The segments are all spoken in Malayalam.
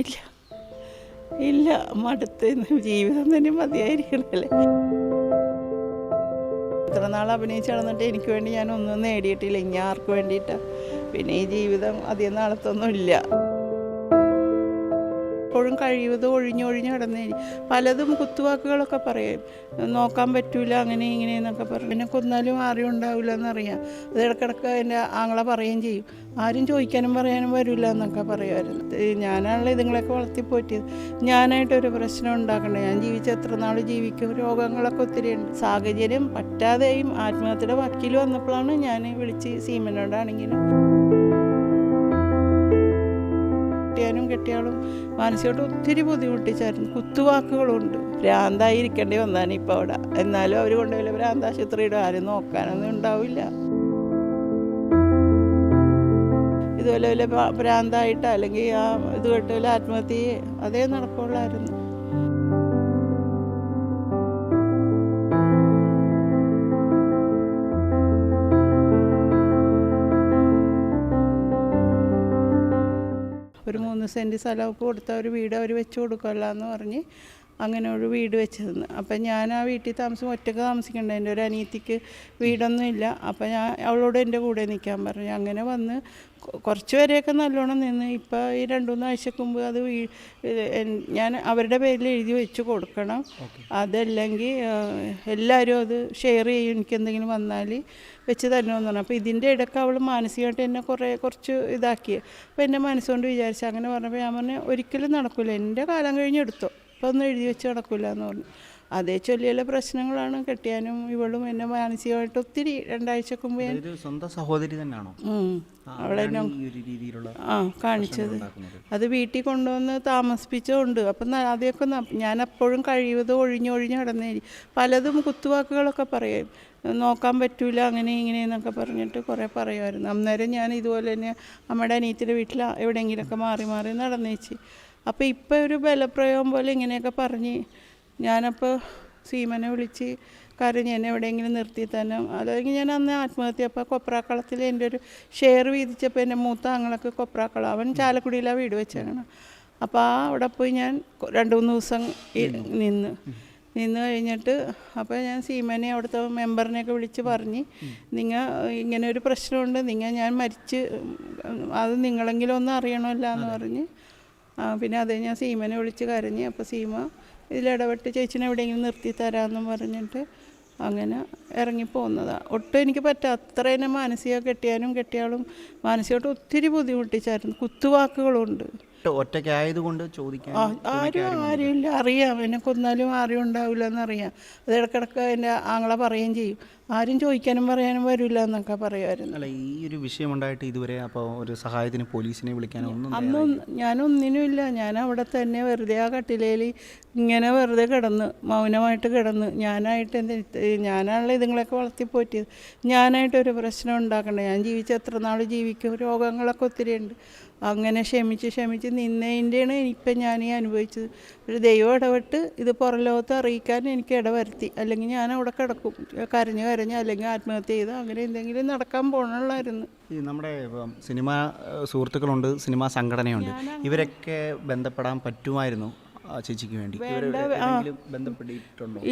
ഇല്ല. ഇല്ല മടുത്ത് ജീവിതം തന്നെ മതിയായിരിക്കണല്ലേ? ഇത്ര നാൾ അഭിനയിച്ച് നടന്നിട്ട് എനിക്ക് വേണ്ടി ഞാൻ ഒന്നും നേടിയിട്ടില്ല. ഇനി ആർക്ക് വേണ്ടിയിട്ടാണ് പിന്നെ ഈ ജീവിതം അധികം നാളത്തൊന്നും ഇല്ല. കഴിയുന്നത് ഒഴിഞ്ഞൊഴിഞ്ഞ് കിടന്നേ. പലതും കുത്തുവാക്കുകളൊക്കെ പറയും. നോക്കാൻ പറ്റൂല അങ്ങനെ ഇങ്ങനെ എന്നൊക്കെ പറയും. പിന്നെ കൊന്നാലും ആരും ഉണ്ടാവില്ല എന്നറിയാം അത് ഇടക്കിടക്ക് എന്റെ ആങ്ങളെ പറയുകയും ചെയ്യും. ആരും ചോദിക്കാനും പറയാനും വരില്ല എന്നൊക്കെ പറയുമായിരുന്നു. ഞാനാണല്ലോ ഇതുങ്ങളൊക്കെ വളർത്തി പോറ്റിയത് ഞാനായിട്ടൊരു പ്രശ്നം ഉണ്ടാക്കണ്ടേ. ഞാൻ ജീവിച്ച എത്ര നാൾ ജീവിക്കും. രോഗങ്ങളൊക്കെ ഒത്തിരി ഉണ്ട്. സാഹചര്യം പറ്റാതെയും ആത്മഹത്യയുടെ വക്കീൽ വന്നപ്പോഴാണ് ഞാൻ വിളിച്ച് സീമനോടാണെങ്കിലും കെട്ടിയാളും മാനസികമായിട്ട് ഒത്തിരി ബുദ്ധിമുട്ടിച്ചായിരുന്നു. കുത്തുവാക്കുകളുണ്ട്. ഭ്രാന്തായിരിക്കേണ്ടി വന്നാണ് ഇപ്പോൾ അവിടെ. എന്നാലും അവർ കൊണ്ടുപോയില്ല ഭ്രാന്താശുപത്രിയുടെ ആരും നോക്കാനൊന്നും ഉണ്ടാവില്ല. ഇതുപോലെ വല്ല ഭ്രാ- ഭ്രാന്തായിട്ട് അല്ലെങ്കിൽ ആ ഇത് കേട്ട് ആത്മഹത്യ അതേ നടക്കുള്ളായിരുന്നു. മൂന്ന് സെന്റ് സ്ഥലമൊക്കെ കൊടുത്ത ഒരു വീട് അവർ വെച്ച് കൊടുക്കുമല്ലോ എന്ന് പറഞ്ഞ് അങ്ങനെ ഒരു വീട് വെച്ച് അപ്പം ഞാൻ ആ വീട്ടിൽ താമസം ഒറ്റയ്ക്ക് താമസിക്കേണ്ട. എന്റെ ഒരു അനിയത്തിക്ക് വീടൊന്നും ഇല്ല അപ്പം ഞാൻ അവളോട് എന്റെ കൂടെ നിൽക്കാൻ പറഞ്ഞു. അങ്ങനെ വന്ന് കുറച്ച് വരെയൊക്കെ നല്ലോണം നിന്ന് ഇപ്പോൾ ഈ രണ്ടു മൂന്ന് ആഴ്ചക്ക് മുമ്പ് അത് ഞാൻ അവരുടെ പേരിൽ എഴുതി വെച്ച് കൊടുക്കണം. അതല്ലെങ്കിൽ എല്ലാവരും അത് ഷെയർ ചെയ്യും. എനിക്ക് എന്തെങ്കിലും വന്നാൽ വെച്ച് തരണമെന്ന് പറഞ്ഞു അപ്പോൾ ഇതിന്റെ ഇടയ്ക്ക് അവൾ മാനസികമായിട്ട് എന്നെ കുറേ കുറച്ച് ഇതാക്കി. അപ്പോൾ എന്റെ മനസ്സുകൊണ്ട് വിചാരിച്ചു അങ്ങനെ പറഞ്ഞപ്പോൾ ഞാൻ പറഞ്ഞു ഒരിക്കലും നടക്കില്ല എന്റെ കാലം കഴിഞ്ഞെടുത്തോ ഇപ്പോൾ ഒന്നും എഴുതി വെച്ച് നടക്കില്ല എന്ന് പറഞ്ഞു. അതേ ചൊല്ലിയുള്ള പ്രശ്നങ്ങളാണ് കെട്ടിയാനും ഇവളും എന്നെ മാനസികമായിട്ട് ഒത്തിരി രണ്ടാഴ്ചക്ക് മുമ്പ് ഞാൻ സ്വന്തം സഹോദരി തന്നെയാണോ? അവളെ ആ കാണിച്ചത്. അത് വീട്ടിൽ കൊണ്ടുവന്ന് താമസിപ്പിച്ചുകൊണ്ട് അപ്പം ആദ്യമൊക്കെ ഞാൻ അപ്പോഴും കഴിയുന്നത് ഒഴിഞ്ഞൊഴിഞ്ഞ് കിടന്നേ പലതും കുത്തുവാക്കുകളൊക്കെ പറയും. നോക്കാൻ പറ്റൂല അങ്ങനെ ഇങ്ങനെ എന്നൊക്കെ പറഞ്ഞിട്ട് കുറേ പറയുമായിരുന്നു. അന്നേരം ഞാൻ ഇതുപോലെ തന്നെ അമ്മയുടെ അനിയത്തിന്റെ വീട്ടിൽ എവിടെയെങ്കിലുമൊക്കെ മാറി മാറി നടന്നേച്ച്. അപ്പോൾ ഇപ്പോൾ ഒരു ബലപ്രയോഗം പോലെ ഇങ്ങനെയൊക്കെ പറഞ്ഞ് ഞാനപ്പോൾ സീമനെ വിളിച്ച് കരഞ്ഞ് എന്നെ എവിടെയെങ്കിലും നിർത്തി തന്നെ അല്ലെങ്കിൽ ഞാൻ അന്ന് ആത്മഹത്യ. അപ്പോൾ കൊപ്രാക്കളത്തിൽ എന്റെ ഒരു ഷെയർ വീതിച്ചപ്പോൾ എന്റെ മൂത്ത ആങ്ങളൊക്കെ കൊപ്രാക്കളം അവൻ ചാലക്കുടിയിലാണ് വീട് വെച്ചാണ് അപ്പോൾ ആ അവിടെ പോയി ഞാൻ രണ്ട് മൂന്ന് ദിവസം നിന്ന്. നിന്ന്. കഴിഞ്ഞിട്ട് അപ്പോൾ ഞാൻ സീമനെ അവിടുത്തെ മെമ്പറിനെയൊക്കെ വിളിച്ച് പറഞ്ഞ് നിങ്ങൾ ഇങ്ങനെ ഒരു പ്രശ്നമുണ്ട്. നിങ്ങൾ ഞാൻ മരിച്ച് അത് നിങ്ങളെങ്കിലും ഒന്നും അറിയണമല്ല എന്ന് പറഞ്ഞ്. പിന്നെ അതേ ഞാൻ സീമനെ വിളിച്ച് കരഞ്ഞ്. അപ്പോൾ സീമ ഇതിലിടപെട്ട് ചേച്ചിനെ എവിടെയെങ്കിലും നിർത്തി തരാമെന്നും പറഞ്ഞിട്ട് അങ്ങനെ ഇറങ്ങിപ്പോകുന്നതാണ് ഒട്ടും എനിക്ക് പറ്റാ അത്ര തന്നെ മാനസിക കെട്ടിയാനും കെട്ടിയാളും മാനസികമായിട്ട് ഒത്തിരി ബുദ്ധിമുട്ടിച്ചായിരുന്നു. കുത്തുവാക്കുകളുണ്ട്. ഒറ്റയ്ക്കായതുകൊണ്ട് ചോദിക്കാൻ ആരും ആരുമില്ല. അറിയാം. എന്നെ കൊന്നാലും ആരും ഉണ്ടാവില്ല എന്നറിയാം അത് ഇടക്കിടക്ക് എന്റെ ആങ്ങളെ പറയുകയും ചെയ്യും. ആരും ചോദിക്കാനും പറയാനും വരില്ല എന്നൊക്കെ പറയുമായിരുന്നു. അല്ല ഈ ഒരു വിഷയം ഉണ്ടായിട്ട് ഇതുവരെ അപ്പോൾ ഒരു സഹായത്തിന് പോലീസിനെ വിളിക്കാനോ ഒന്നും അന്നും ഞാനൊന്നിനുമില്ല ഞാൻ അവിടെ തന്നെ വെറുതെ ആ കട്ടിലേൽ ഇങ്ങനെ വെറുതെ കിടന്ന് മൗനമായിട്ട് കിടന്ന് ഞാനായിട്ട് എന്ത് ഞാനാണല്ലോ ഇതുങ്ങളൊക്കെ വളർത്തി പോറ്റിയത്. ഞാനായിട്ടൊരു പ്രശ്നം ഉണ്ടാക്കണ്ട. ഞാൻ ജീവിച്ച എത്ര നാൾ ജീവിക്കും? രോഗങ്ങളൊക്കെ ഒത്തിരി ഉണ്ട് അങ്ങനെ ക്ഷമിച്ച് ക്ഷമിച്ച് നിന്നതിന്റെയാണ് ഇപ്പം ഞാൻ ഈ അനുഭവിച്ചത്. ഒരു ദൈവം ഇടപെട്ട് ഇത് പുറം ലോകത്ത് അറിയിക്കാൻ എനിക്ക് ഇടവരുത്തി. അല്ലെങ്കിൽ ഞാൻ അവിടെ കിടക്കും കരഞ്ഞ് കരഞ്ഞ് അല്ലെങ്കിൽ ആത്മഹത്യ ചെയ്ത് അങ്ങനെ എന്തെങ്കിലും നടക്കാൻ പോകണമായിരുന്നു ഈ നമ്മുടെ സിനിമാ സുഹൃത്തുക്കളുണ്ട് സിനിമാ സംഘടനയുണ്ട്. ഇവരൊക്കെ ബന്ധപ്പെടാൻ പറ്റുമായിരുന്നു? ചേച്ചിക്ക് വേണ്ടി.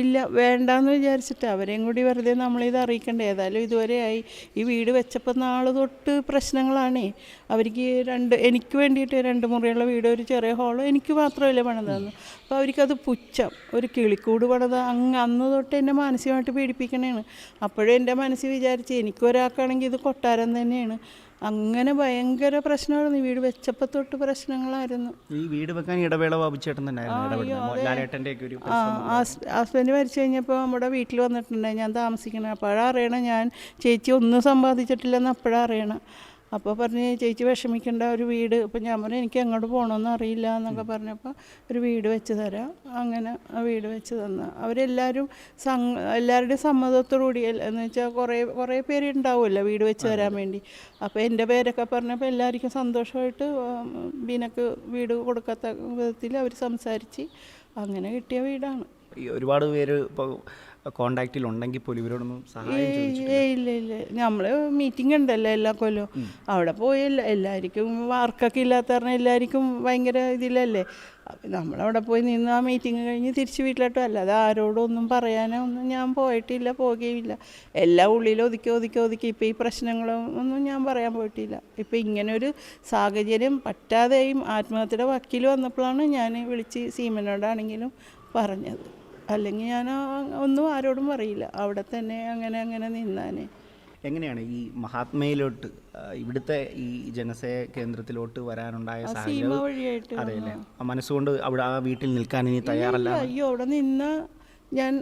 ഇല്ല വേണ്ടാന്ന് വിചാരിച്ചിട്ട് അവരെയും കൂടി വെറുതെ നമ്മളിത് അറിയിക്കണ്ടേ. ഏതായാലും ഇതുവരെയായി ഈ വീട് വെച്ചപ്പോൾ നാളെ തൊട്ട് പ്രശ്നങ്ങളാണേ. അവർക്ക് രണ്ട് എനിക്ക് വേണ്ടിയിട്ട് രണ്ട് മുറിയുള്ള വീട് ഒരു ചെറിയ ഹോൾ എനിക്ക് മാത്രമല്ല പണിതന്നു. അപ്പോൾ അവർക്കത് പുച്ഛം. ഒരു കിളിക്കൂട് പണിത അങ്ങ് അന്ന് തൊട്ട് എന്നെ മാനസികമായിട്ട് പീഡിപ്പിക്കണേണ്. അപ്പോഴും എന്റെ മനസ്സിൽ വിചാരിച്ച് എനിക്കൊരാൾക്കാണെങ്കിൽ ഇത് കൊട്ടാരം തന്നെയാണ്. അങ്ങനെ ഭയങ്കര പ്രശ്നമായിരുന്നു. ഈ വീട് വെച്ചപ്പോൾ തൊട്ട് പ്രശ്നങ്ങളായിരുന്നു. ഈ വീട് വെക്കാൻ ഇടവേള ബാബുച്ചേട്ടൻ തന്നെയായിരുന്നു ആ ഹസ്ബൻഡ് മരിച്ചു കഴിഞ്ഞപ്പോൾ നമ്മുടെ വീട്ടിൽ വന്നിട്ടുണ്ടായി ഞാൻ താമസിക്കണം. അപ്പോഴറിയണം അറിയണം. ഞാൻ ചേച്ചി ഒന്നും സമ്പാദിച്ചിട്ടില്ലെന്ന് അപ്പോഴറിയണം അറിയണം. അപ്പോൾ പറഞ്ഞ് ചേച്ചി വിഷമിക്കേണ്ട ഒരു വീട് ഇപ്പം ഞാൻ പറഞ്ഞു എനിക്ക് എങ്ങോട്ട് പോകണമെന്ന് അറിയില്ല എന്നൊക്കെ പറഞ്ഞപ്പോൾ ഒരു വീട് വെച്ച് തരാം. അങ്ങനെ ആ വീട് വെച്ച് തന്ന. അവരെല്ലാവരും സംഘ എല്ലാവരുടെയും സമ്മതത്തോടുകൂടി എന്ന് വെച്ചാൽ കുറേ കുറേ പേര് ഉണ്ടാവുമല്ലോ വീട് വെച്ച് തരാൻ വേണ്ടി. അപ്പോൾ എന്റെ പേരൊക്കെ പറഞ്ഞപ്പോൾ എല്ലാവർക്കും സന്തോഷമായിട്ട് ബീനക്ക് വീട് കൊടുക്കാത്ത വിധത്തിൽ അവർ സംസാരിച്ച് അങ്ങനെ കിട്ടിയ വീടാണ്. ഒരുപാട് പേര് ഇപ്പോൾ കോണ്ടാക്റ്റിൽ ഉണ്ടെങ്കിൽ പോലും ഇവരോടൊന്നും സഹായം നമ്മൾ ഇല്ല ഇല്ല. നമ്മൾ മീറ്റിംഗ് ഉണ്ടല്ലോ എല്ലാ കൊല്ലവും. അവിടെ പോയി എല്ലാ എല്ലാവർക്കും വർക്കൊക്കെ ഇല്ലാത്ത കാരണം എല്ലാവർക്കും ഭയങ്കര ഇതിലല്ലേ. നമ്മളവിടെ പോയി നിന്ന് ആ മീറ്റിംഗ് കഴിഞ്ഞ് തിരിച്ച് വീട്ടിലോട്ടും അല്ലാതെ ആരോടും ഒന്നും പറയാനോ ഒന്നും ഞാൻ പോയിട്ടില്ല പോകുകയില്ല എല്ലാ ഉള്ളിലും ഒതുക്കി ഒതുക്കി ഒതുക്കി. ഇപ്പോൾ ഈ പ്രശ്നങ്ങളും ഒന്നും ഞാൻ പറയാൻ പോയിട്ടില്ല. ഇപ്പോൾ ഇങ്ങനൊരു സാഹചര്യം പറ്റാതെയും ആത്മഹത്യയുടെ വക്കീൽ വന്നപ്പോഴാണ് ഞാൻ വിളിച്ച് സീമനോടാണെങ്കിലും പറഞ്ഞത്. അല്ലെങ്കിൽ ഞാൻ ഒന്നും ആരോടും പറയില്ല. അവിടെ തന്നെ അങ്ങനെ അങ്ങനെ നിന്നാനേ. എങ്ങനെയാണ് ഈ മഹാത്മയിലോട്ട് ഇവിടുത്തെ ഈ ജനസേ കേന്ദ്രത്തിലോട്ട് വരാനുണ്ടായ സീമ സാഹചര്യം? വഴിയായിട്ട് അതെ അല്ലേ? മനസ്സുകൊണ്ട് അവിടെ ആ വീട്ടിൽ നിൽക്കാൻ ഇനി തയ്യാറല്ല? അയ്യോ അവിടെ നിന്ന ഞാൻ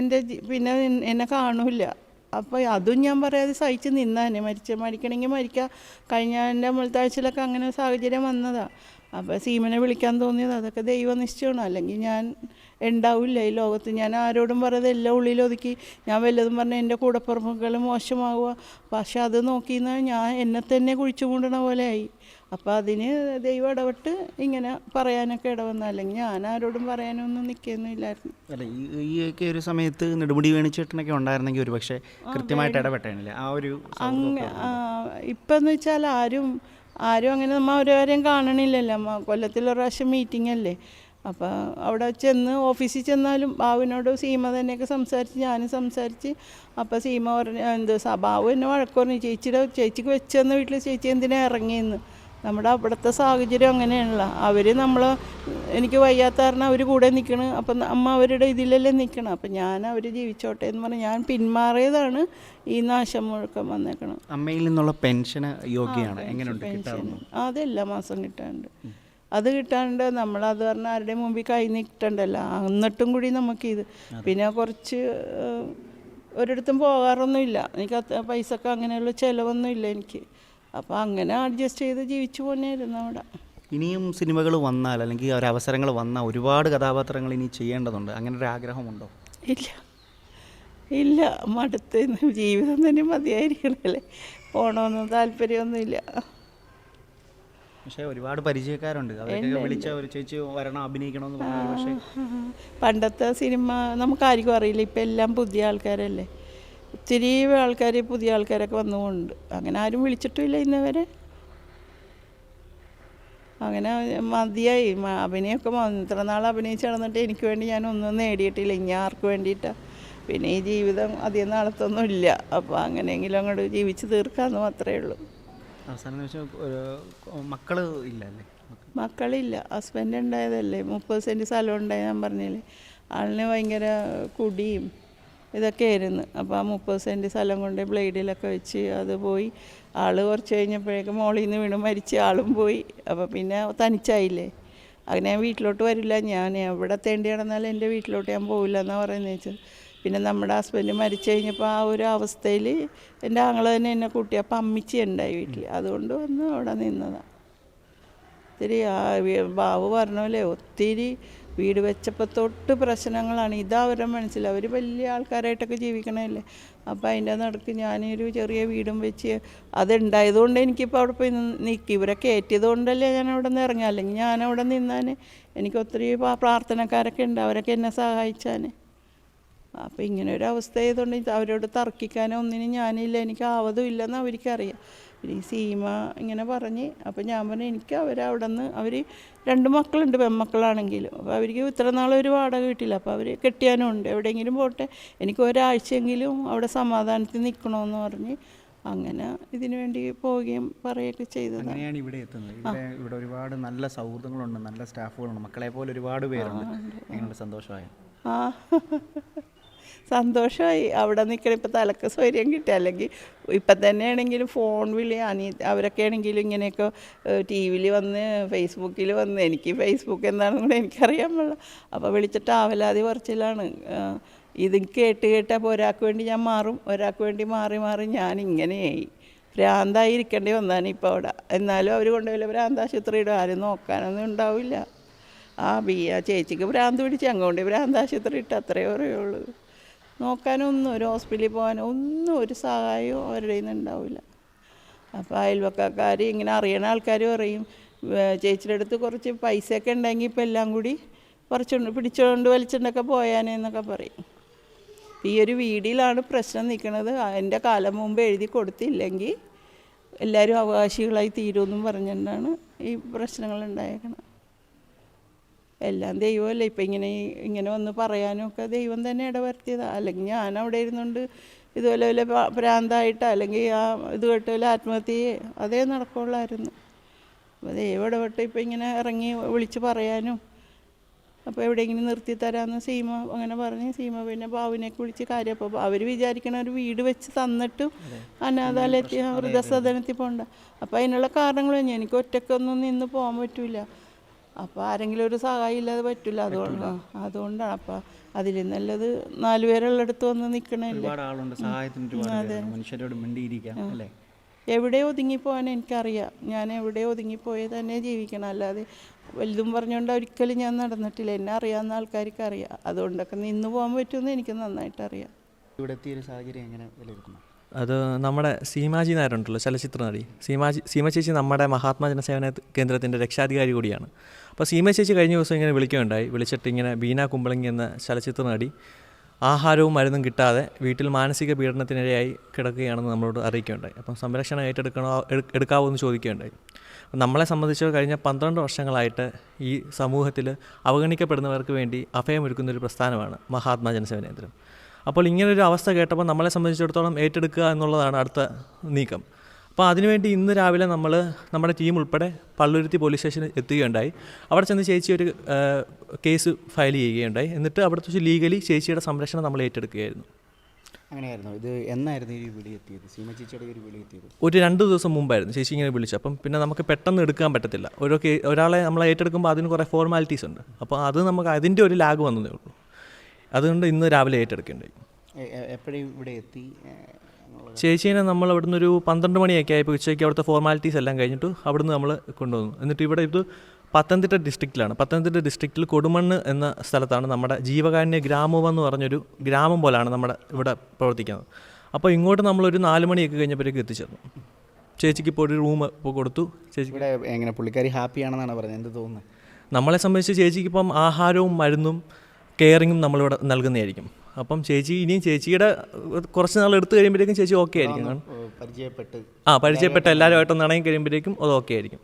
എന്റെ പിന്നെ എന്നെ കാണൂല അപ്പോൾ അതും ഞാൻ പറയാതെ സഹിച്ച് നിന്നാനെ. മരിച്ച മരിക്കണമെങ്കിൽ മരിക്കാം. കഴിഞ്ഞ എന്റെ മുൾത്താഴ്ചയിലൊക്കെ അങ്ങനെ സാഹചര്യം വന്നതാണ് അപ്പോൾ സീമനെ വിളിക്കാൻ തോന്നിയത് അതൊക്കെ ദൈവനിശ്ചയമാണ്. അല്ലെങ്കിൽ ഞാൻ ഉണ്ടാവില്ല ഈ ലോകത്ത്. ഞാൻ ആരോടും പറയാതെ എല്ലാം ഉള്ളിലൊതുക്കി ഞാൻ വല്ലതും പറഞ്ഞാൽ എന്റെ കൂടപ്പുറപ്പുകൾ മോശമാവുക. പക്ഷെ അത് നോക്കിയെന്നാൽ ഞാൻ എന്നെ തന്നെ കുഴിച്ചു കൊണ്ടണ പോലെ ആയി. അപ്പോൾ അതിന് ദൈവം ഇടപെട്ട് ഇങ്ങനെ പറയാനൊക്കെ ഇടവന്ന. അല്ലെങ്കിൽ ഞാൻ ആരോടും പറയാനൊന്നും നിൽക്കുന്നില്ലായിരുന്നു. അല്ല ഈ ഒക്കെ ഒരു സമയത്ത് നെടുമുടി വേണിച്ചേട്ടനൊക്കെ ഉണ്ടായിരുന്നെങ്കിൽ ഒരു പക്ഷേ കൃത്യമായിട്ട് ഇടപെട്ടേനില്ലേ ആ ഒരു അങ്ങ് ഇപ്പം വെച്ചാൽ ആരും ആരും അങ്ങനെ നമ്മൾ ഓരോരെയും കാണണില്ലല്ലോ. കൊല്ലത്തിലൊരു ഒരു പ്രാവശ്യം മീറ്റിംഗ് അല്ലേ? അപ്പോൾ അവിടെ ചെന്ന് ഓഫീസിൽ ചെന്നാലും ബാബുവിനോട് സീമ തന്നെയൊക്കെ സംസാരിച്ച് ഞാനും സംസാരിച്ച് അപ്പോൾ സീമ പറഞ്ഞു എന്ത് ബാബു എന്നെ വഴക്ക് പറഞ്ഞു ചേച്ചിയുടെ ചേച്ചിക്ക് വെച്ചെന്ന വീട്ടിൽ ചേച്ചി എന്തിനാ ഇറങ്ങിയെന്ന്? നമ്മുടെ അവിടുത്തെ സാഹചര്യം അങ്ങനെയാണല്ലോ. അവർ നമ്മൾ എനിക്ക് വയ്യാത്ത കാരണം അവർ കൂടെ നിൽക്കണം അപ്പം അമ്മ അവരുടെ ഇതിലല്ലേ നിൽക്കണം അപ്പം ഞാൻ അവർ ജീവിച്ചോട്ടെ എന്ന് പറഞ്ഞ് ഞാൻ പിന്മാറിയതാണ് ഈ നാശം മുഴക്കം വന്നേക്കണം അമ്മയിൽ നിന്നുള്ള പെൻഷന് യോഗ്യമാണ് എങ്ങനെയുണ്ട്? കിട്ടാറുണ്ടോ? അതെല്ലാ മാസം കിട്ടാണ്ട് അത് കിട്ടാണ്ട് നമ്മളത് പറഞ്ഞാൽ ആരുടെ മുമ്പിൽ കൈ നീട്ടണ്ടല്ലോ. എന്നിട്ടും കൂടി നമുക്കിത്. പിന്നെ കുറച്ച് ഒരിടത്തും പോകാറൊന്നുമില്ല. എനിക്ക് അത്ര പൈസക്ക് അങ്ങനെയുള്ള ചിലവൊന്നും ഇല്ല എനിക്ക്. അപ്പോൾ അങ്ങനെ അഡ്ജസ്റ്റ് ചെയ്ത് ജീവിച്ചു പോന്നെയായിരുന്നു അവിടെ. ഇനിയും സിനിമകൾ വന്നാൽ അല്ലെങ്കിൽ അവസരങ്ങൾ വന്നാൽ ഒരുപാട് കഥാപാത്രങ്ങൾ ഇനി ചെയ്യേണ്ടതുണ്ട്. അങ്ങനെ ഒരു ആഗ്രഹമുണ്ടോ? ഇല്ല. ഇല്ല. മടുത്ത് ജീവിതം തന്നെ മതിയായിരിക്കണല്ലേ? പോകണമെന്ന് താല്പര്യമൊന്നുമില്ല. പക്ഷേ ഒരുപാട് പരിചയക്കാരുണ്ട്. അവരൊക്കെ വിളിച്ച ഒരു ചേച്ചി വരണം അഭിനയിക്കണമെന്ന് പക്ഷേ പണ്ടത്തെ സിനിമ നമുക്കാർക്കും അറിയില്ല. ഇപ്പം എല്ലാം പുതിയ ആൾക്കാരല്ലേ. ഒത്തിരി ആൾക്കാർ പുതിയ ആൾക്കാരൊക്കെ വന്നുകൊണ്ട്. അങ്ങനെ ആരും വിളിച്ചിട്ടുമില്ല ഇന്നവരെ. അങ്ങനെ മതിയായി. അഭിനയമൊക്കെ ഇത്ര നാൾ അഭിനയിച്ച് നടന്നിട്ട് എനിക്ക് വേണ്ടി ഞാൻ ഒന്നും നേടിയിട്ടില്ല. ഇനി ആർക്ക് വേണ്ടിയിട്ടാണ് പിന്നെ ഈ ജീവിതം അധികം നാളത്തൊന്നും ഇല്ല അപ്പോൾ അങ്ങനെയെങ്കിലും അങ്ങോട്ട് ജീവിച്ച് തീർക്കാമെന്ന് മാത്രമേ ഉള്ളൂ. അവസാനം ഒരു മക്കളില്ല. ഹസ്ബൻഡ് ഉണ്ടായതല്ലേ. മുപ്പത് സെന്റ് സ്ഥലം ഉണ്ടായി ഞാൻ പറഞ്ഞില്ലേ. ആളിന് ഭയങ്കര കുടിയും ഇതൊക്കെ ആയിരുന്നു. അപ്പോൾ ആ മുപ്പത് സെന്റ് സ്ഥലം കൊണ്ട് ബ്ലേഡിലൊക്കെ വെച്ച് അത് പോയി. ആൾ കുറച്ച് കഴിഞ്ഞപ്പോഴേക്കും മോളിൽ നിന്ന് വീണ് മരിച്ച് ആളും പോയി. അപ്പോൾ പിന്നെ തനിച്ചായില്ലേ. അങ്ങനെ ഞാൻ വീട്ടിലോട്ട് വരില്ല. ഞാൻ എവിടെ തേണ്ടി നടന്നാലും എന്റെ വീട്ടിലോട്ട് ഞാൻ പോവില്ല എന്നാണ് പറയുന്നത് വെച്ചാൽ പിന്നെ നമ്മുടെ ഹസ്ബൻഡ് മരിച്ചു കഴിഞ്ഞപ്പോൾ ആ ഒരു അവസ്ഥയിൽ എന്റെ ആങ്ങളെ തന്നെ എന്നെ കൂട്ടി അപ്പം അമ്മിച്ചി ഉണ്ടായി വീട്ടിൽ. അതുകൊണ്ട് വന്ന് അവിടെ നിന്നതാണ് ഒത്തിരി ബാബു പറഞ്ഞ പോലെ ഒത്തിരി വീട് വെച്ചപ്പോൾ തൊട്ട് പ്രശ്നങ്ങളാണ്. ഇതാ അവരുടെ മനസ്സിൽ. അവർ വലിയ ആൾക്കാരായിട്ടൊക്കെ ജീവിക്കണമല്ലേ അപ്പോൾ അതിന്റെ നടക്ക് ഞാനൊരു ചെറിയ വീടും വെച്ച് അതുണ്ടായതുകൊണ്ട് എനിക്കിപ്പോൾ അവിടെ പോയി നിൽക്കി ഇവരെ കയറ്റിയത് കൊണ്ടല്ലേ ഞാൻ അവിടെ നിന്ന് ഇറങ്ങി അല്ലെങ്കിൽ ഞാൻ അവിടെ നിന്നാൽ എനിക്ക് ഒത്തിരി പ്രാർത്ഥനക്കാരൊക്കെ ഉണ്ട്. അവരൊക്കെ എന്നെ സഹായിച്ചാൽ അപ്പോൾ ഇങ്ങനെ ഒരു അവസ്ഥ ആയതുകൊണ്ട് അവരോട് തർക്കിക്കാനോ ഒന്നിനും ഞാനില്ല എനിക്ക് ആവതും ഇല്ലെന്ന് അവർക്കറിയാം. പിന്നെ ഈ സീമ ഇങ്ങനെ പറഞ്ഞ് അപ്പോൾ ഞാൻ പറഞ്ഞു എനിക്ക് അവരവിടെ നിന്ന് അവർ രണ്ട് മക്കളുണ്ട് പെൺമക്കളാണെങ്കിലും. അപ്പോൾ അവർക്ക് ഇത്ര നാളെ ഒരു വാടക കിട്ടില്ല അപ്പോൾ അവർ കെട്ടിയാനും ഉണ്ട് എവിടെയെങ്കിലും പോട്ടെ എനിക്ക് ഒരാഴ്ചയെങ്കിലും അവിടെ സമാധാനത്തിൽ നിൽക്കണമെന്ന് പറഞ്ഞ് അങ്ങനെ ഇതിനു വേണ്ടി പോവുകയും പറയുകയൊക്കെ ചെയ്തു അങ്ങനെയാണ് ഇവിടെ എത്തുന്നത്. ഇവിടെ ഇവിടെ ഒരുപാട് നല്ല സൗഹൃദങ്ങളുണ്ട് നല്ല സ്റ്റാഫുകളുണ്ട്. മക്കളെ പോലെ ഒരുപാട് പേരുണ്ട്. സന്തോഷമായ? ആ. സന്തോഷമായി അവിടെ നിൽക്കണം. ഇപ്പം തലക്ക് സ്വൈര്യം കിട്ടുക. അല്ലെങ്കിൽ ഇപ്പം തന്നെയാണെങ്കിലും ഫോൺ വിളി അനി അവരൊക്കെ ആണെങ്കിലും ഇങ്ങനെയൊക്കെ ടി വിയിൽ വന്ന് ഫേസ്ബുക്കിൽ വന്ന് എനിക്ക് ഫേസ്ബുക്ക് എന്താണെന്ന് കൂടെ എനിക്കറിയാൻ പാടില്ല. അപ്പോൾ വിളിച്ചിട്ട് ആവലാതി പറച്ചിലാണ്. ആ, ഇത് കേട്ട് കേട്ട് അപ്പോൾ ഒരാൾക്ക് വേണ്ടി ഞാൻ മാറും. ഒരാൾക്ക് വേണ്ടി മാറി മാറി ഞാൻ ഇങ്ങനെയായി. ഭ്രാന്തായി ഇരിക്കേണ്ടി വന്നാണ് ഇപ്പോൾ അവിടെ. എന്നാലും അവർ കൊണ്ടുപോയില്ല ഭ്രാന്താശുപത്രിയുടെ ആരും നോക്കാനൊന്നും ഉണ്ടാവില്ല. ആ ബി ആ ചേച്ചിക്ക് ഭ്രാന്ത് പിടിച്ച് അങ്ങോട്ട് ഭ്രാന്താശുപത്രി ഇട്ട് അത്രയേ പറയുള്ളൂ. നോക്കാനൊന്നും ഒരു ഹോസ്പിറ്റലിൽ പോകാനോ ഒന്നും ഒരു സഹായവും അവരുടെ നിന്ന് ഉണ്ടാവില്ല. അപ്പോൾ അയൽവക്കാർ ഇങ്ങനെ അറിയണ ആൾക്കാർ പറയും ചേച്ചിയുടെ അടുത്ത് കുറച്ച് പൈസയൊക്കെ ഉണ്ടെങ്കിൽ ഇപ്പം എല്ലാം കൂടി കുറച്ചുണ്ട് പിടിച്ചുകൊണ്ട് വലിച്ചുകൊണ്ടൊക്കെ പോയാനേ എന്നൊക്കെ പറയും. ഈ ഒരു വീടിലാണ് പ്രശ്നം നിൽക്കുന്നത് എന്റെ കാലം മുമ്പ് എഴുതി കൊടുത്തില്ലെങ്കിൽ എല്ലാവരും അവകാശികളായി തീരുമെന്നും പറഞ്ഞുകൊണ്ടാണ് ഈ പ്രശ്നങ്ങൾ ഉണ്ടായേക്കണം എല്ലാം ദൈവമല്ലേ? ഇപ്പം ഇങ്ങനെ ഇങ്ങനെ വന്ന് പറയാനും ഒക്കെ ദൈവം തന്നെ ഇടവരുത്തിയതാണ് അല്ലെങ്കിൽ ഞാൻ അവിടെ ഇരുന്നുകൊണ്ട് ഇതുപോലെ വല്ല ഭ്രാ- ഭ്രാന്തായിട്ട് അല്ലെങ്കിൽ ആ ഇത് കേട്ട വല്ല ആത്മഹത്യയെ അതേ നടക്കുള്ളായിരുന്നു. അപ്പോൾ ദൈവം ഇടപെട്ട് ഇപ്പം ഇങ്ങനെ ഇറങ്ങി വിളിച്ച് പറയാനും അപ്പോൾ എവിടെയെങ്കിലും നിർത്തി തരാമെന്ന് സീമ അങ്ങനെ പറഞ്ഞ് സീമ പിന്നെ ബാബുവിനെയൊക്കെ വിളിച്ച് കാര്യം. അപ്പോൾ അവർ വിചാരിക്കണ ഒരു വീട് വെച്ച് തന്നിട്ടും അനാഥാലയത്തിൽ വൃദ്ധസദനത്തിൽ പോകണ്ട അപ്പോൾ അതിനുള്ള കാരണങ്ങൾ എനിക്ക് ഒറ്റക്കൊന്നും നിന്ന് പോകാൻ പറ്റില്ല അപ്പോൾ ആരെങ്കിലും ഒരു സഹായം ഇല്ലാതെ പറ്റില്ല അതുകൊണ്ട് അതുകൊണ്ടാണ്. അപ്പോൾ അതിൽ നല്ലത് നാല് പേരുള്ളടത്ത് വന്ന് നിൽക്കണല്ലേ എവിടെ ഒതുങ്ങിപ്പോവാൻ എനിക്കറിയാം. ഞാൻ എവിടെ ഒതുങ്ങിപ്പോയി തന്നെ ജീവിക്കണം. അല്ലാതെ വലുതും പറഞ്ഞുകൊണ്ട് ഒരിക്കലും ഞാൻ നടന്നിട്ടില്ല. എന്നെ അറിയാവുന്ന ആൾക്കാർക്ക് അറിയാം അതുകൊണ്ടൊക്കെ നിന്ന് പോകാൻ പറ്റുമെന്ന് എനിക്ക് നന്നായിട്ട് അറിയാം ഇവിടെ എത്തിയൊരു സാഹചര്യം എങ്ങനെ വിലയിരുത്തുന്നു? അത് നമ്മുടെ സീമാജി നായരുണ്ടല്ലോ ചലച്ചിത്ര നടി. സീമാജി സീമ ചേച്ചി നമ്മുടെ മഹാത്മാ ജനസേവന കേന്ദ്രത്തിന്റെ രക്ഷാധികാരി കൂടിയാണ്. അപ്പോൾ സീമ ചേച്ചി കഴിഞ്ഞ ദിവസം ഇങ്ങനെ വിളിക്കുകയുണ്ടായി. വിളിച്ചിട്ട് ഇങ്ങനെ ബീന കുമ്പളങ്ങി എന്ന ചലച്ചിത്ര നടി ആഹാരവും മരുന്നും കിട്ടാതെ വീട്ടിൽ മാനസിക പീഡനത്തിനിരയായി കിടക്കുകയാണെന്ന് നമ്മളോട് അറിയിക്കുകയുണ്ടായി. അപ്പം സംരക്ഷണം ഏറ്റെടുക്കണോ എടു- എടുക്കാവോ എന്ന് ചോദിക്കുകയുണ്ടായി. നമ്മളെ സംബന്ധിച്ച് കഴിഞ്ഞ പന്ത്രണ്ട് വർഷങ്ങളായിട്ട് ഈ സമൂഹത്തിൽ അവഗണിക്കപ്പെടുന്നവർക്ക് വേണ്ടി അഭയമൊരുക്കുന്ന ഒരു പ്രസ്ഥാനമാണ് മഹാത്മാ ജനസേവന കേന്ദ്രം. അപ്പോൾ ഇങ്ങനെ ഒരു അവസ്ഥ കേട്ടപ്പോൾ നമ്മളെ സംബന്ധിച്ചിടത്തോളം ഏറ്റെടുക്കുക എന്നുള്ളതാണ് അടുത്ത നീക്കം. അപ്പോൾ അതിനുവേണ്ടി ഇന്ന് രാവിലെ നമ്മൾ നമ്മുടെ ടീം ഉൾപ്പെടെ പള്ളുരുത്തി പോലീസ് സ്റ്റേഷനിൽ എത്തുകയുണ്ടായി. അവിടെ ചെന്ന് ചേച്ചി ഒരു കേസ് ഫയൽ ചെയ്യുകയുണ്ടായി. എന്നിട്ട് അവിടുത്തെ വെച്ച് ലീഗലി ചേച്ചിയുടെ സംരക്ഷണം നമ്മൾ ഏറ്റെടുക്കുകയായിരുന്നു. അങ്ങനെയായിരുന്നു. ഇത് എന്നായിരുന്നു ഈ വിളി എത്തിയത്? സീമ ചേച്ചിയുടെ ഒരു വിളി എത്തിയത്? ഒരു രണ്ട് ദിവസം മുമ്പായിരുന്നു ചേച്ചി ഇങ്ങനെ വിളിച്ചു അപ്പം പിന്നെ നമുക്ക് പെട്ടെന്ന് എടുക്കാൻ പറ്റത്തില്ല. ഓരോ ഒരാളെ നമ്മൾ ഏറ്റെടുക്കുമ്പോൾ അതിന് കുറേ ഫോർമാലിറ്റീസ് ഉണ്ട്. അപ്പോൾ അത് നമുക്ക് അതിന്റെ ഒരു ലാഗ് വന്നതേ ഉള്ളൂ. അതുകൊണ്ട് ഇന്ന് രാവിലെ ഏറ്റെടുക്കേണ്ടായി എപ്പോഴും ഇവിടെ എത്തി ചേച്ചീനെ നമ്മൾ അവിടുന്ന് ഒരു പന്ത്രണ്ട് മണിയൊക്കെ ആയപ്പോൾ ഉച്ചയ്ക്ക് അവിടുത്തെ ഫോർമാലിറ്റീസ് എല്ലാം കഴിഞ്ഞിട്ട് അവിടുന്ന് നമ്മൾ കൊണ്ടുവന്നു. എന്നിട്ട് ഇവിടെ ഇത് പത്തനംതിട്ട ഡിസ്ട്രിക്റ്റിലാണ് പത്തനംതിട്ട ഡിസ്ട്രിക്റ്റിൽ കൊടുമണ്ണ് എന്ന സ്ഥലത്താണ് നമ്മുടെ ജീവകാരുണ്യ ഗ്രാമം എന്ന് പറഞ്ഞൊരു ഗ്രാമം പോലാണ് നമ്മുടെ ഇവിടെ പ്രവർത്തിക്കുന്നത്. അപ്പോൾ ഇങ്ങോട്ട് നമ്മളൊരു നാല് മണിയൊക്കെ കഴിഞ്ഞപ്പോഴേക്കും എത്തിച്ചേർന്നു. ചേച്ചിക്ക് ഇപ്പോൾ ഒരു റൂം ഇപ്പോൾ കൊടുത്തു. ചേച്ചി ഇവിടെ എങ്ങനെ പുള്ളിക്കാരി ഹാപ്പിയാണെന്നാണ് പറഞ്ഞത്? എന്ത് തോന്നുന്നത് നമ്മളെ സംബന്ധിച്ച് ചേച്ചിക്ക് ഇപ്പം ആഹാരവും മരുന്നും കെയറിങ്ങും നമ്മളിവിടെ നൽകുന്നതായിരിക്കും. അപ്പം ചേച്ചി ഇനിയും ചേച്ചിയുടെ കുറച്ച് നാൾ എടുത്തു കഴിയുമ്പോഴേക്കും ചേച്ചി ഓക്കെ ആയിരിക്കും. പരിചയപ്പെട്ട്. ആ പരിചയപ്പെട്ട എല്ലാവരുമായിട്ടൊന്ന് ഇണങ്ങി കഴിയുമ്പോഴേക്കും അത് ഓക്കെ ആയിരിക്കും.